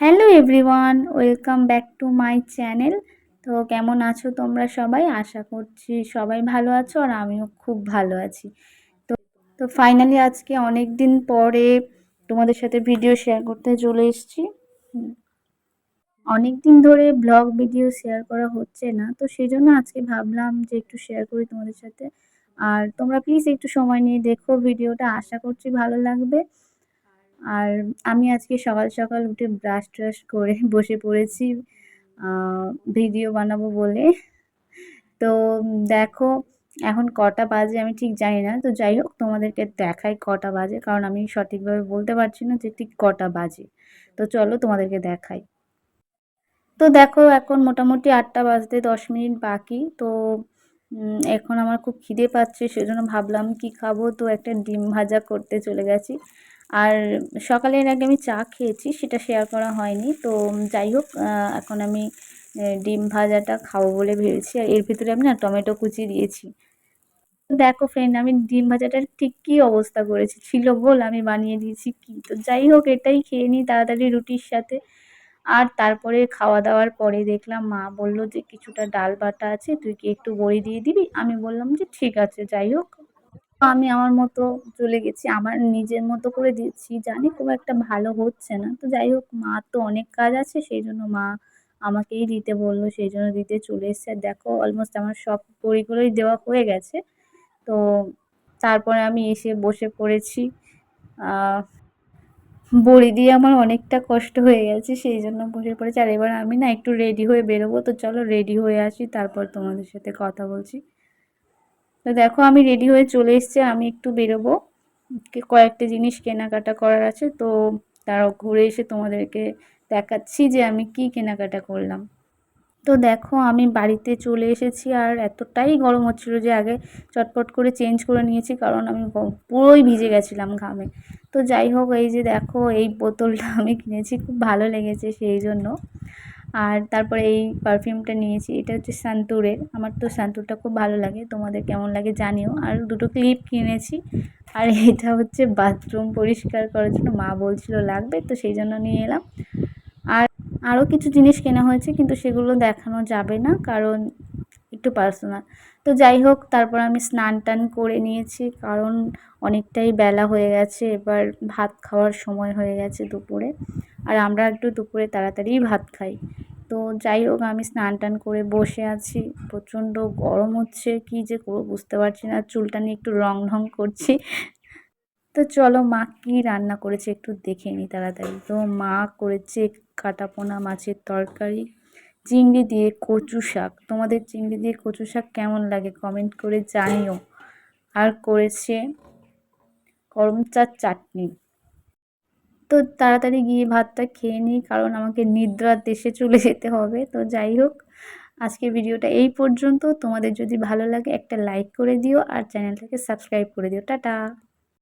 Hello everyone, welcome back to my channel. তো কেমন আছো তোমরা সবাই? আশা করছি সবাই ভালো আছো আর আমিও খুব ভালো আছি। তো তো ফাইনালি আজকে অনেক দিন পরে তোমাদের সাথে ভিডিও শেয়ার করতে চলে এসেছি। অনেক দিন ধরে ব্লগ ভিডিও শেয়ার করা হচ্ছে না, তো সেই জন্য আজকে ভাবলাম যে একটু শেয়ার করি তোমাদের সাথে। আর তোমরা প্লিজ একটু সময় নিয়ে দেখো ভিডিওটা, আশা করছি ভালো লাগবে। আর আমি আজকে সকাল সকাল উঠে ব্রাশ ট্রাশ করে বসে পড়েছি ভিডিও বানাবো বলে। তো দেখো, এখন কটা বাজে আমি ঠিক জানি না। তো যাই হোক, তোমাদেরকে দেখাই কটা বাজে, কারণ আমি সঠিকভাবে বলতে পারছি না যে ঠিক কটা বাজে। তো চলো তোমাদেরকে দেখাই। তো দেখো, এখন মোটামুটি আটটা বাজতে দশ মিনিট বাকি। তো এখন আমার খুব খিদে পাচ্ছে, সেজন্য ভাবলাম কি খাব? তো একটা ডিম ভাজা করতে চলে গেছি। আর সকালের আগে আমি চা খেয়েছি, সেটা শেয়ার করা হয়নি। তো যাই হোক এখন আমি ডিম ভাজাটা খাব বলে ভেবেছি। আর এর ভিতরে আমি না টমেটো কুচি দিয়েছি। দেখো ফ্রেন্ড আমি ডিম ভাজাটার ঠিক কী অবস্থা করেছি? ছিল বল, আমি বানিয়ে দিয়েছি কি? তো যাই হোক, এটাই খেয়ে নিই তাড়াতাড়ি রুটির সাথে। আর তারপরে খাওয়া দাওয়ার পরে দেখলাম মা বলল যে কিছুটা ডাল বাটা আছে, তুই কি একটু বড়ি দিয়ে দিবি? আমি বললাম যে ঠিক আছে, যাই হোক। আমি আমার মতো চলে গেছি, আমার নিজের মতো করে দিচ্ছি জানি খুব একটা ভালো হচ্ছে না। তো যাই হোক, মা তো অনেক কাজ আছে, সেই জন্য মা আমাকেই দিতে বলল, সেই জন্য দিতে চলে এসছে। দেখো অলমোস্ট আমার সব বইগুলোই দেওয়া হয়ে গেছে। তো তারপরে আমি এসে বসে পড়েছি। বড়ি দিয়ে আমার অনেকটা কষ্ট হয়ে গেছে, সেই জন্য বসে পড়েছি। আর এবার আমি না একটু রেডি হয়ে বেরোবো, তো চলো রেডি হয়ে আসি, তারপর তোমাদের সাথে কথা বলছি। তো দেখো, আমি রেডি হয়ে চলে এসছি, আমি একটু বেরোবো। কয়েকটা জিনিস কেনাকাটা করার আছে, তো তারা ঘুরে এসে তোমাদেরকে দেখাচ্ছি যে আমি কি কেনাকাটা করলাম। তো দেখো, আমি বাড়িতে চলে এসেছি আর এতটাই গরম হচ্ছিল যে আগে চটপট করে চেঞ্জ করে নিয়েছি কারণ আমি পুরোই ভিজে গেছিলাম ঘামে। তো যাই হোক, এই যে দেখো, এই বোতলটা আমি কিনেছি, খুব ভালো লেগেছে সেই জন্য। আর তারপরে এই পারফিউমটা নিয়েছি, এটা হচ্ছে সান্তুরের আমার তো সান্তুরটা খুব ভালো লাগে, তোমাদের কেমন লাগে জানিও। আর দুটো ক্লিপ কিনেছি, আর এটা হচ্ছে বাথরুম পরিষ্কার করার জন্য মা বলছিল লাগবে, তো সেই জন্য নিয়ে এলাম। আরও কিছু জিনিস কেনা হয়েছে, কিন্তু সেগুলো দেখানো যাবে না, কারণ একটু পার্সোনাল তো যাই হোক, তারপর আমি স্নান টান করে নিয়েছি, কারণ অনেকটাই বেলা হয়ে গেছে, এবার ভাত খাওয়ার সময় হয়ে গেছে দুপুরে। আর আমরা একটু দুপুরে তাড়াতাড়ি ভাত খাই। তো যাই হোক, আমি স্নান টান করে বসে আছি, প্রচণ্ড গরম হচ্ছে, কি যে করব বুঝতে পারছি না, চুলটা নিয়ে একটু রং ঢং করছি। তো চলো মা কী রান্না করেছে একটু দেখে নিই তাড়াতাড়ি। তো মা করেছে কাটাপোনা মাছের তরকারি, চিংড়ি দিয়ে কচু শাক। তোমাদের চিংড়ি দিয়ে কচু শাক কেমন লাগে কমেন্ট করে জানিও। আর করেছে করমচার চাটনি। তো তাড়াতাড়ি গিয়ে ভাতটা খেয়ে নিই কারণ আমাকে নিদ্রার দেশে চলে যেতে হবে। তো যাই হোক, আজকের ভিডিওটা এই পর্যন্ত। তোমাদের যদি ভালো লাগে একটা লাইক করে দিও আর চ্যানেলটাকে সাবস্ক্রাইব করে দিও। টাটা!